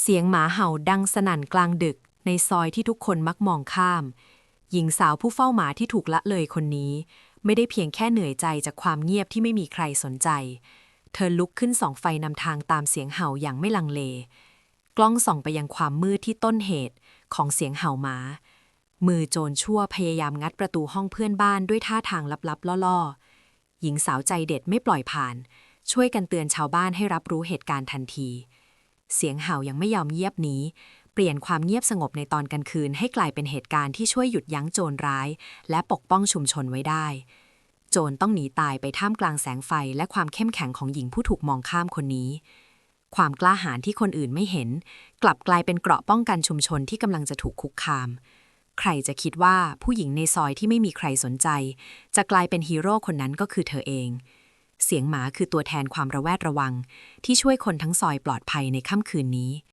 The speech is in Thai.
เสียงหมาเห่าดังสนั่นกลางดึก ในซอยที่ทุกคนมักมองข้าม หญิงสาวผู้เฝ้าหมาที่ถูกละเลยคนนี้ ไม่ได้เพียงแค่เหนื่อยใจจากความเงียบที่ไม่มีใครสนใจ เธอลุกขึ้นส่องไฟนำทางตามเสียงเห่าอย่างไม่ลังเล กล้องส่องไปยังความมืดที่ต้นเหตุของเสียงเห่าหมา มือโจรชั่วพยายามงัดประตูห้องเพื่อนบ้านด้วยท่าทางลับๆ ล่อๆ หญิงสาวใจเด็ดไม่ปล่อยผ่าน ช่วยกันเตือนชาวบ้านให้รับรู้เหตุการณ์ทันที เสียงเห่ายังไม่ยอมเงียบหนีเปลี่ยนความเงียบสงบในตอนกลางคืนให้กลายเป็นเหตุการณ์ที่ช่วยหยุดยั้งโจรร้าย และปกป้องชุมชนไว้ได้ โจรต้องหนีตายไปท่ามกลางแสงไฟและความเข้มแข็งของหญิงผู้ถูกมองข้ามคนนี้ ความกล้าหาญที่คนอื่นไม่เห็น กลับกลายเป็นเกราะป้องกันชุมชนที่กำลังจะถูกคุกคาม ใครจะคิดว่าผู้หญิงในซอยที่ไม่มีใครสนใจ จะกลายเป็นฮีโร่คนนั้นก็คือเธอเอง เสียงหมาคือตัวแทนความระแวดระวัง ที่ช่วยคนทั้งซอยปลอดภัยในค่ำคืนนี้